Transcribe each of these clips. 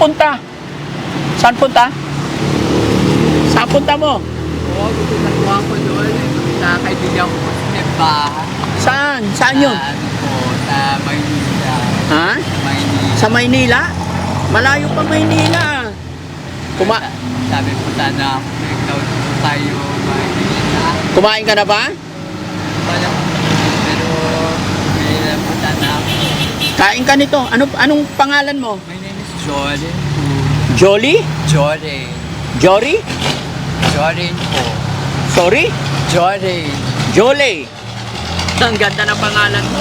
Punta? Saan punta? Saan punta mo? Oo, pupunta po ako doon. Sa kaibigan ko po sa Nembahan. Saan? Saan yun? Sa ano sa Maynila. Ha? Maynila. Sa Maynila? Malayo pa Maynila. Kuma Sabi po sana po tayo Maynila. kumain ka na ba? Wala. Pero may sana ako. Kain ka nito. Ano anong pangalan mo? My name is Jordan. Jolly? Jordan. Jory? Jordan po. Sorry? Jordan. Jolly. Ang ganda ng pangalan mo.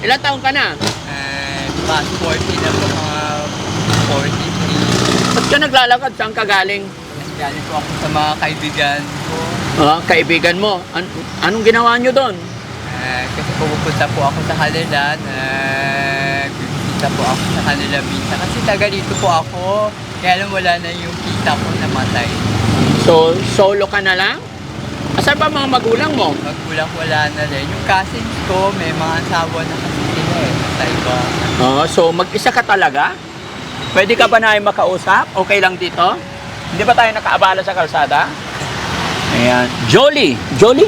Ilan taon ka na? Eh, past 40 na po mga 43. Ba't ka naglalakad? Saan ka galing? Galing po ako sa mga kaibigan ko. Ah, kaibigan mo. An- anong ginawa nyo doon? Eh, kasi pupunta po ako sa kanila. Nagbibisita po ako sa kanila minsan. Kasi taga dito po ako. Kaya lang wala na yung kita ko namatay. So, solo ka na lang? Asan ba mga magulang mo? Magkulang wala na rin. Yung cousins ko, may mga asawa na kasi sila eh. Sa iba. Oh, so mag-isa ka talaga? Pwede ka ba na ay makausap? Okay lang dito? Hindi ba tayo nakaabala sa kalsada? Ayan. Jolly. Jolly?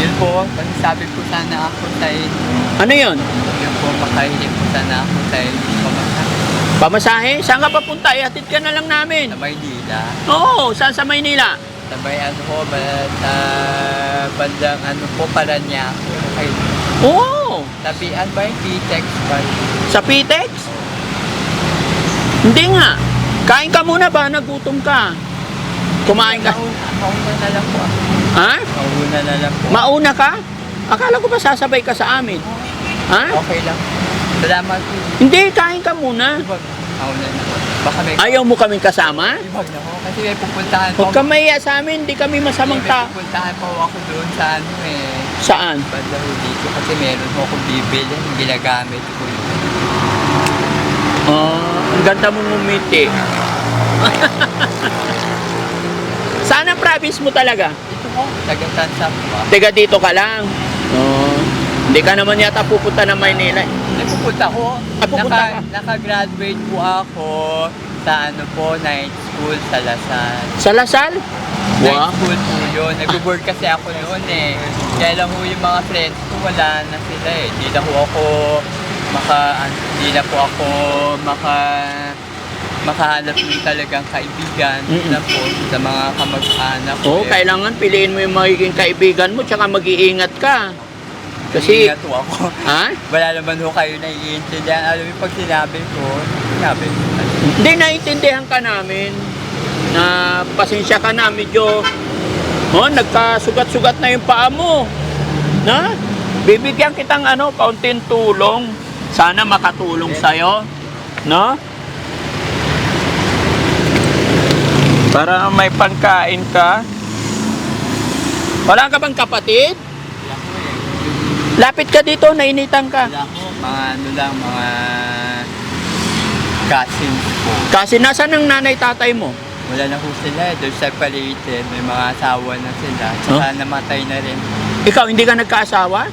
Yun po, kasi sabi ko sana ako sa inyo. Ano yun? Yun po, makahiling ko sana ako sa inyo. Pamasahe? Saan ka papunta? Ihatid ka na lang namin. Sa Maynila. Oo, saan sa Maynila? Sabay ano po, sa bandang ano po, Paranaque. Kay, Oo, tabian ba yung P-Tex ba? sa Pitex? Hindi nga. Kain ka muna ba? Nagutom ka. Kumain ka. Mauna, mauna na lang po ako. Ha? Mauna na lang po. Mauna ka? Akala ko ba sasabay ka sa amin? Ha? okay lang. Salamat po. Hindi, kain ka muna. Ibag. Na. Baka may... Ayaw mo kaming kasama? Ibag na po. Kasi may pupuntahan po. Huwag ka mahiya sa amin, hindi kami masamang May ta. pupuntahan po ako doon sa ano eh. Saan? Banda ho dito. Kasi meron po akong bibili. Ginagamit ko yun. Oh, ang ganda mong umiti. Saan ang province mo talaga? Ito po. Taga-tansa po. Teka dito ka lang. Oh, hindi ka naman yata pupunta ng Maynila. eh. Nagpupunta ko. Ah, pupunta Naka, ka? Naka-graduate po ako sa ano po, night school sa Lasal. Sa Lasal? Night Wow. school po yun. Nag-work kasi ako noon eh. Kaya lang po yung mga friends ko wala na sila eh. Hindi na po ako maka, hindi na po ako maka makahanap ng talagang kaibigan Mm-mm. na po sa mga kamag-anak ko. Oo, eh. kailangan piliin mo yung magiging kaibigan mo tsaka mag-iingat ka. Kasi, Ingat po ako. ha? Wala naman ho kayo naiintindihan. Alam mo, pag sinabi ko, sinabi ko. Hindi naiintindihan ka namin na pasensya ka na medyo oh, nagkasugat-sugat na yung paa mo. Na? Bibigyan kitang ano, kaunting tulong. Sana makatulong sa'yo. No? Para may pangkain ka. Wala ka bang kapatid? Lapit ka dito, nainitan ka. Wala. Mga ano lang, mga cousins po. Kasi nasa ng nanay tatay mo? Wala na po sila eh. They're separated. May mga asawa na sila. Tsaka namatay na rin. Ikaw, hindi ka nagkaasawa?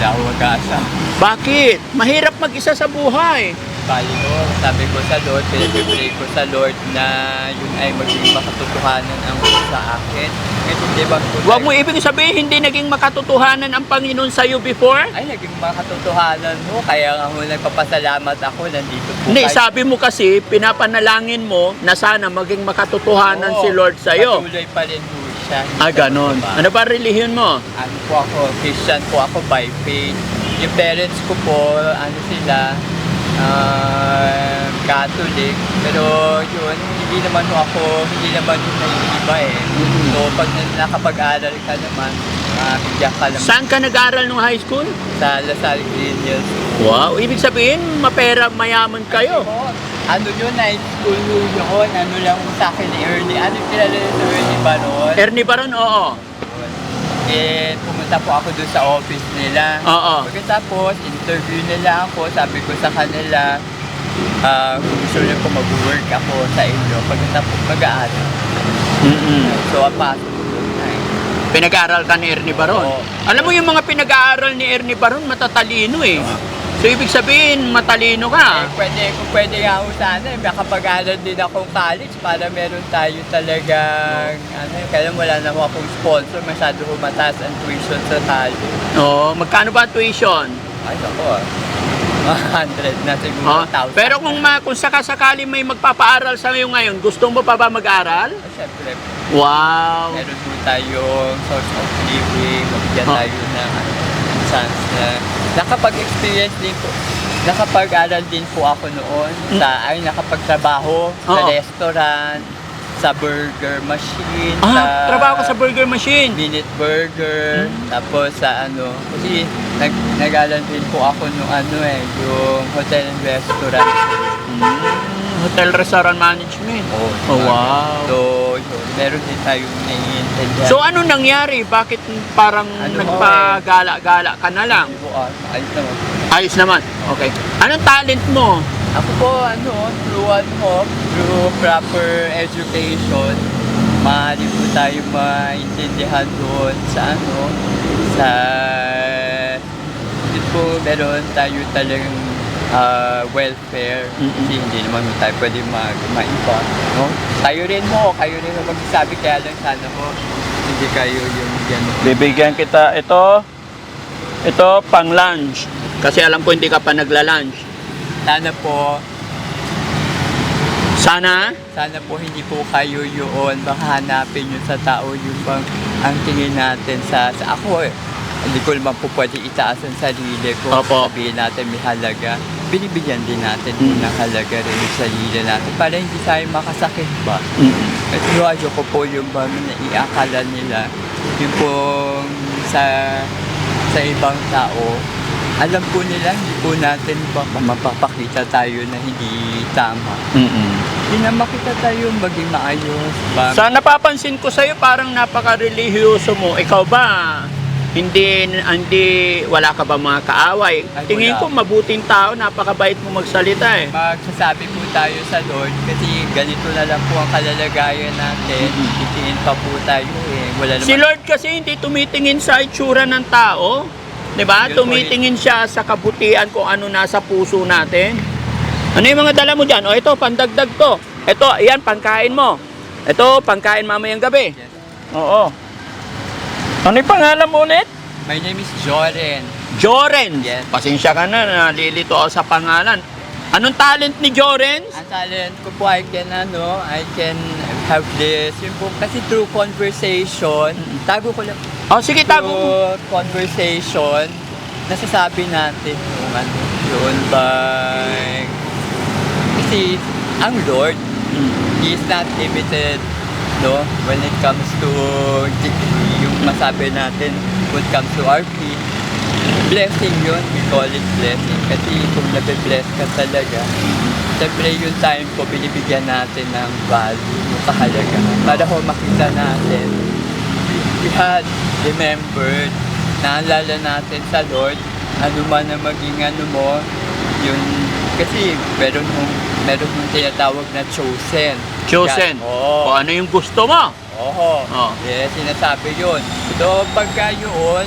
Hindi ako mag-asa. Bakit? Mahirap mag-isa sa buhay. Bali ko, sabi ko sa Lord, pinag-pray ko sa Lord na yun ay maging makatotohanan ang sa akin. Kasi di ba po Huwag mo ibig sabihin hindi naging makatotohanan ang Panginoon sa iyo before? ay naging makatotohanan mo. Kaya nga mo nagpapasalamat ako. Nandito po Hindi, kayo. sabi mo kasi, pinapanalangin mo na sana maging makatotohanan Oo, si Lord sa iyo. Patuloy pa rin po siya. Ah, ganon. bababa. Ano ba relihiyon mo? ano po ako, Christian po ako by faith. Yung parents ko po, ano sila, ah, Catholic. Pero yun, hindi naman po ako, hindi naman yun naiiba eh. So pag nakapag-aral ka naman, uh, bigyan ka naman Saan ka nag-aral nung high school? sa Lasal Green Hills. Wow, ibig sabihin, mapera, mayaman kayo. Po, ano yun, night school yun, ano lang sa akin ni Ernie. Ano yung kilala nyo sa Ernie Baron? Ernie Baron, oo. Eh, pumunta po ako doon sa office nila. Oo. Pagkatapos, interview nila ako, sabi ko sa kanila, ah, kung gusto niyo po mag-work ako sa inyo, pagkatapos mag-aaral. Mm-mm. So, apasok ko doon. Pinag-aaral ka ni Ernie Baron. Oo. Alam mo yung mga pinag-aaral ni Ernie Baron, matatalino eh. So, ibig sabihin, matalino Eh, ka. pwede, kung pwede nga ako sana, eh, makapag-aral din akong college para meron tayo talagang, ano, kaya wala na ako akong sponsor, masyado mataas ang tuition sa college. Oo, magkano ba ang tuition? Ay, ako ah. 100 na siguro, Oh, 1,000. pero kung, ma, kung sakasakali may magpapaaral sa iyo ngayon, gusto mo pa ba mag-aral? Ah, Siyempre, Wow. meron po tayong source of living, mabigyan Oh. tayo ng ano, chance na nakapag-experience din po. Nakapag-aral din po ako noon sa ay nakapagtrabaho sa Hmm. Oo. restaurant, sa burger machine, Ah, trabaho ka sa burger machine. minute burger, Hmm. tapos sa ano, kasi nag nag-aral din po ako nung ano eh, yung hotel and restaurant. Mm, hotel restaurant management. Oh, Oh, wow. So, yun, meron din tayong naiintindihan. So ano nangyari? Bakit parang Ano, nagpagala-gala ka na lang? Hindi po, ah, ayos naman. Ayos naman. Okay. Anong talent mo? Ako po, ano, through ano, through proper education, maaari po tayo maintindihan doon sa ano, sa, yun po, meron tayo talagang ah, welfare. Mm-mm. Kasi hindi naman tayo pwede mag maiba, no? Tayo rin mo, kayo rin ang magsasabi, kaya lang sana po, hindi kayo yung gano'n. Bibigyan kita ito. Ito pang lunch. Kasi alam ko hindi ka pa nagla-lunch. Sana po, Sana Sana po hindi po kayo yun, baka hanapin yun sa tao yung bang ang tingin natin sa, sa ako eh. Hindi ko naman po pwede itaas ang sarili ko. Opo. Sabihin natin may halaga. Binibigyan din natin Mm. ng halaga rin yung sarili natin para hindi tayo makasakit ba. Mm. At yung ayoko po yung bang naiakala nila yung pong sa sa ibang tao alam po nila hindi po natin baka mapapakita tayo na hindi tama. Mm-mm. Hindi na makita tayo maging maayos. Ba? Sa napapansin ko sa'yo, parang napaka-religyoso mo. Ikaw ba, hindi, hindi, wala ka ba mga kaaway? Ay, Tingin wala. ko mabuting tao, napakabait mo magsalita eh. Magsasabi po tayo sa Lord kasi ganito na lang po ang kalalagayan natin. Mhm. Titingin pa po tayo eh. Wala naman. Si Lord kasi hindi tumitingin sa itsura ng tao. 'Di ba? Tumitingin siya sa kabutihan kung ano nasa puso natin. Ano yung mga dala mo dyan? O ito, pandagdag to. Ito, ayan, pangkain mo. Ito, pangkain mamayang gabi. Oo. Ano yung pangalan mo ulit? My name is Joren. Joren. Yes. Pasensya ka na, nalilito ako sa pangalan. Anong talent ni Joren? Ang talent ko po, I can ano, I can have this. Yun po, kasi through conversation, tago ko lang. Oh, sige, tago mo. Through conversation, nasasabi natin yung ano, yun by... Kasi ang Lord, Mm. He is not limited, no? When it comes to yung masabi natin, when it comes to faith, blessing yun, we call it blessing. Kasi kung nabe-bless ka talaga, siyempre yung time ko, binibigyan natin ng value, yung kahalaga. Para ho makita natin, we had remembered, naalala natin sa Lord, ano man na maging ano mo, yun, kasi meron mong, meron mong tinatawag na chosen. Chosen. Yan, Oo. O ano yung gusto mo? Oo. Oo. Yes, sinasabi yun. So, pagka yun,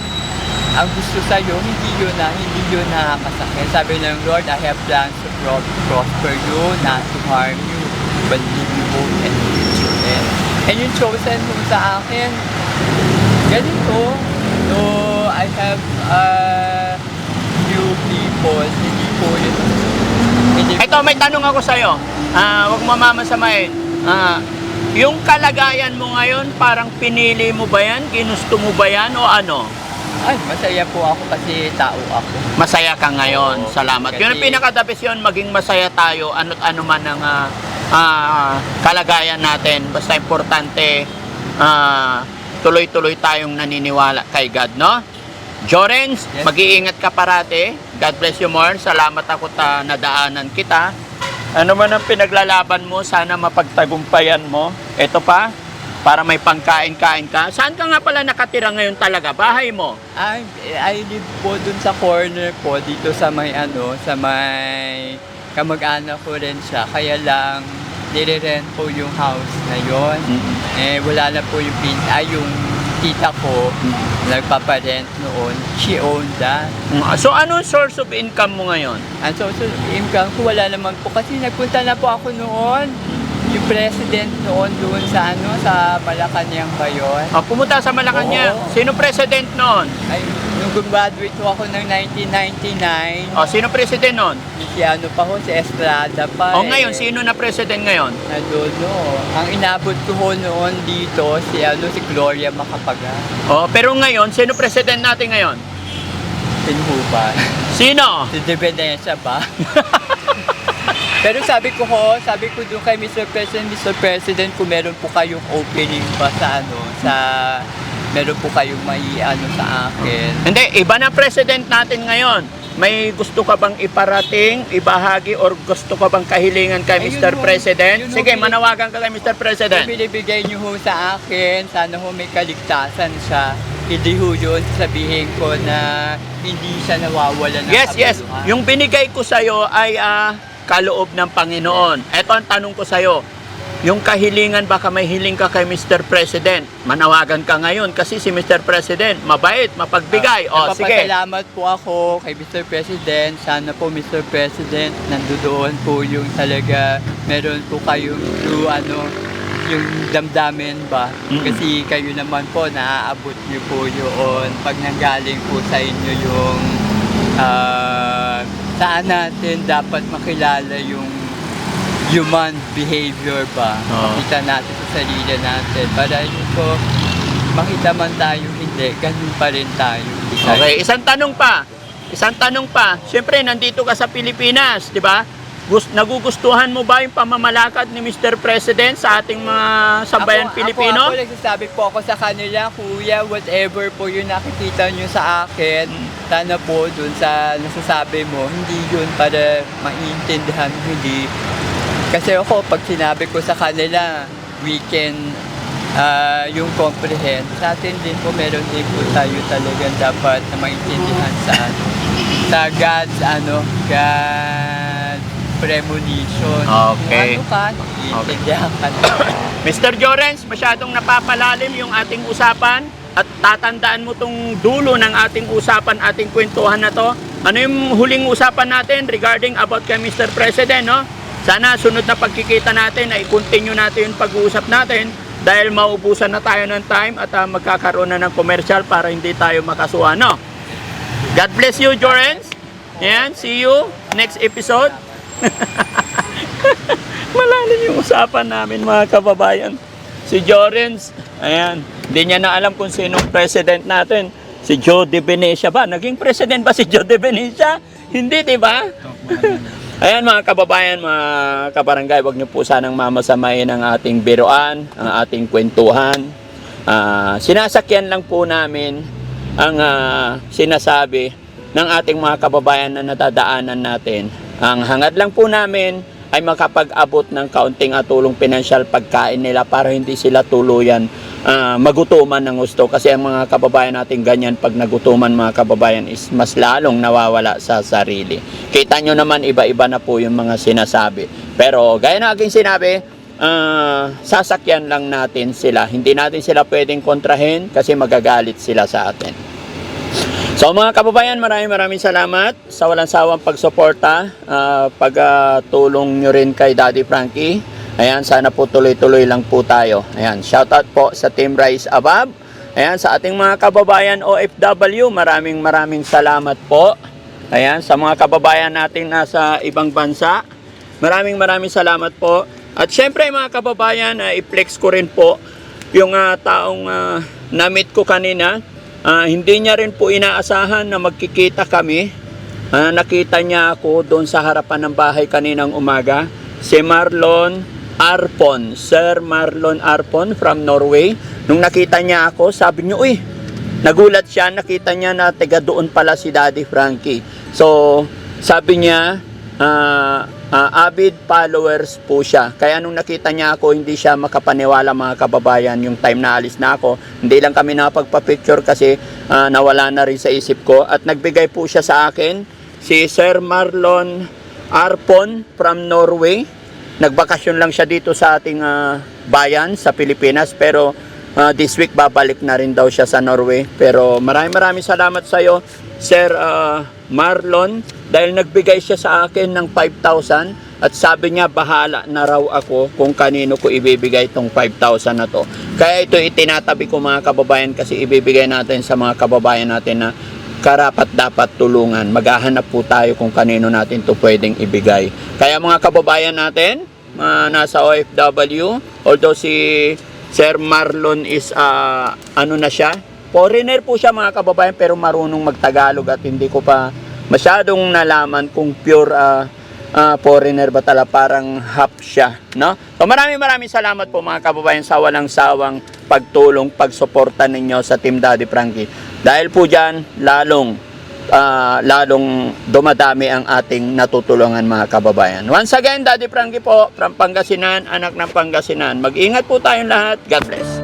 ang gusto sa'yo, hindi yun na, hindi yun nakakasakit. Sabi ng Lord, I have plans to pro- prosper you, not to harm you, but give you hope and future. And, and yung chosen mo sa akin, ganito. So, I have uh, few people, hindi po yun. Hindi Ito, may tanong ako sa'yo. Ah, huwag mo mamasamain. Ah, yung kalagayan mo ngayon, parang pinili mo ba yan? Ginusto mo ba yan? O ano? Ay, masaya po ako kasi tao ako. Masaya ka ngayon. Oo. Salamat. Yun ang Kasi- pinakadabis yun, maging masaya tayo. Ano't ano man ang ah, ah, kalagayan natin. Basta importante, ah, tuloy-tuloy tayong naniniwala kay God, no? Jorens, Yes. mag-iingat ka parati. God bless you more. Salamat ako ta nadaanan kita. Ano man ang pinaglalaban mo, sana mapagtagumpayan mo. Ito pa, para may pangkain-kain ka. Saan ka nga pala nakatira ngayon talaga? Bahay mo? I, I live po dun sa corner po, dito sa may ano, sa may kamag-anak ko rin siya. Kaya lang, nire-rent po yung house na yon. Eh, wala na po yung pin, ay yung tita ko, nagpaparent noon, she owned that. Mm, So, anong source of income mo ngayon? Ang social income ko wala naman po kasi nagpunta na po ako noon. Yung president noon doon sa ano sa Malacanang ba yun? Ah, pumunta sa Malacanang. Oo. Sino president noon? Ay, nung graduate ko ako ng 1999, Oh, sino president noon? si ano pa ho, si Estrada pa. O eh. ngayon, sino na president ngayon? Nadodo. Ang inabot ko ho noon dito, si ano, si Gloria Macapagal. Oh, pero ngayon, sino president natin ngayon? Pinhuban. Sino? Si Dependencia ba? Pero sabi ko ho, sabi ko doon kay Mr. President, Mr. President, kung meron po kayong opening pa sa ano, sa meron po kayong mai ano sa akin. Hindi, iba na president natin ngayon. May gusto ka bang iparating, ibahagi, or gusto ka bang kahilingan kay Ayun Mr. ho, President? yun ho, Sige, bili- manawagan ka kay Mr. President. Binibigay niyo ho sa akin, sana ho may kaligtasan siya. Hindi ho yun sabihin ko na hindi siya nawawala ng Yes, yes. kabuluhan. Yung binigay ko sa'yo ay ah, kaloob ng Panginoon. Ito ang tanong ko sa'yo. Yung kahilingan, baka may hiling ka kay Mr. President. Manawagan ka ngayon kasi si Mr. President, mabait, mapagbigay. o, sige. Napapasalamat po ako kay Mr. President. Sana po Mr. President, nandoon po yung talaga meron po kayong true ano, yung damdamin ba? Mm. Kasi kayo naman po, naaabot niyo po yun pag nanggaling po sa inyo yung ah, saan natin dapat makilala yung human behavior ba? Oo. Makita natin sa sarili natin para yun po makita man tayo hindi, ganun pa rin tayo. Tayo- Okay, isang tanong pa. Isang tanong pa. Siyempre, nandito ka sa Pilipinas, di ba? Gust nagugustuhan mo ba yung pamamalakad ni Mr. President sa ating mga sambayan Ako- Pilipino? Ako, ako, nagsasabi po ako sa kanila, kuya, whatever po yung nakikita nyo sa akin, sana po dun sa nasasabi mo, hindi yun para maintindihan, hindi. Kasi ako, pag sinabi ko sa kanila, we can, ah, yung comprehend, sa atin din po, meron din po tayo talagang dapat na maintindihan sa ano, sa God's, ano, God's premonition. Okay. Kung ano ka, iintindihan ka na. Mr. Jorens, masyadong napapalalim yung ating usapan at tatandaan mo tong dulo ng ating usapan, ating kwentuhan na to. Ano yung huling usapan natin regarding about kay Mr. President, no? Sana sunod na pagkikita natin ay continue natin yung pag-uusap natin dahil maubusan na tayo ng time at ah, magkakaroon na ng commercial para hindi tayo makasuhan, no? God bless you, Jorens. Yan, see you next episode. Malalim yung usapan namin mga kababayan. Si Jorens, ayan, hindi niya na alam kung sinong president natin. Si Joe De Venecia ba? Naging president ba si Joe De Venecia? Hindi, di ba? Ayan mga kababayan, mga kabarangay, wag niyo po sanang mamasamayin ang ating biroan, ang ating kwentuhan. Ah, sinasakyan lang po namin ang ah, sinasabi ng ating mga kababayan na natadaanan natin. Ang hangad lang po namin ay makapag-abot ng kaunting atulong pinansyal pagkain nila para hindi sila tuluyan ah, magutuman ng gusto kasi ang mga kababayan natin ganyan pag nagutuman mga kababayan is mas lalong nawawala sa sarili. Kita nyo naman iba-iba na po yung mga sinasabi. Pero gaya na aking sinabi, ah, sasakyan lang natin sila. Hindi natin sila pwedeng kontrahin kasi magagalit sila sa atin. So mga kababayan, maraming maraming salamat sa walang sawang pagsuporta, ah, pagtulong nyo rin kay Daddy Frankie. Ayan, sana po tuloy-tuloy lang po tayo. Ayan, shoutout po sa Team Rise Above. Ayan, sa ating mga kababayan OFW, maraming maraming salamat po. Ayan, sa mga kababayan natin nasa ibang bansa, maraming maraming salamat po. At syempre mga kababayan, ah, i-flex ko rin po yung ah, taong ah, na-meet ko kanina. Ah, hindi niya rin po inaasahan na magkikita kami. Ah, nakita niya ako doon sa harapan ng bahay kaninang umaga. Si Marlon Arpon, Sir Marlon Arpon from Norway. Nung nakita niya ako, sabi niya, uy, nagulat siya, nakita niya na taga doon pala si Daddy Frankie. So, sabi niya, ah, ah, avid followers po siya. Kaya nung nakita niya ako, hindi siya makapaniwala mga kababayan yung time na alis na ako. Hindi lang kami nakapagpa-picture kasi ah, nawala na rin sa isip ko. At nagbigay po siya sa akin, si Sir Marlon Arpon from Norway. Nagbakasyon lang siya dito sa ating ah, bayan sa Pilipinas pero Ah, this week babalik na rin daw siya sa Norway. Pero maraming maraming salamat sa iyo, Sir ah, Marlon, dahil nagbigay siya sa akin ng 5,000 at sabi niya bahala na raw ako kung kanino ko ibibigay itong 5,000 na to. Kaya ito itinatabi ko mga kababayan kasi ibibigay natin sa mga kababayan natin na karapat dapat tulungan. Maghahanap po tayo kung kanino natin to pwedeng ibigay. Kaya mga kababayan natin, mga nasa OFW, although si Sir Marlon is ah, ano na siya, foreigner po siya mga kababayan pero marunong magtagalog at hindi ko pa masyadong nalaman kung pure ah, ah, foreigner ba tala parang half siya, no? So maraming maraming salamat po mga kababayan sa walang sawang pagtulong, pagsuporta ninyo sa Team Daddy Frankie. Dahil po diyan lalong ah, lalong dumadami ang ating natutulungan mga kababayan. Once again, Daddy Frankie po from Pangasinan, anak ng Pangasinan. Mag-ingat po tayong lahat. God bless.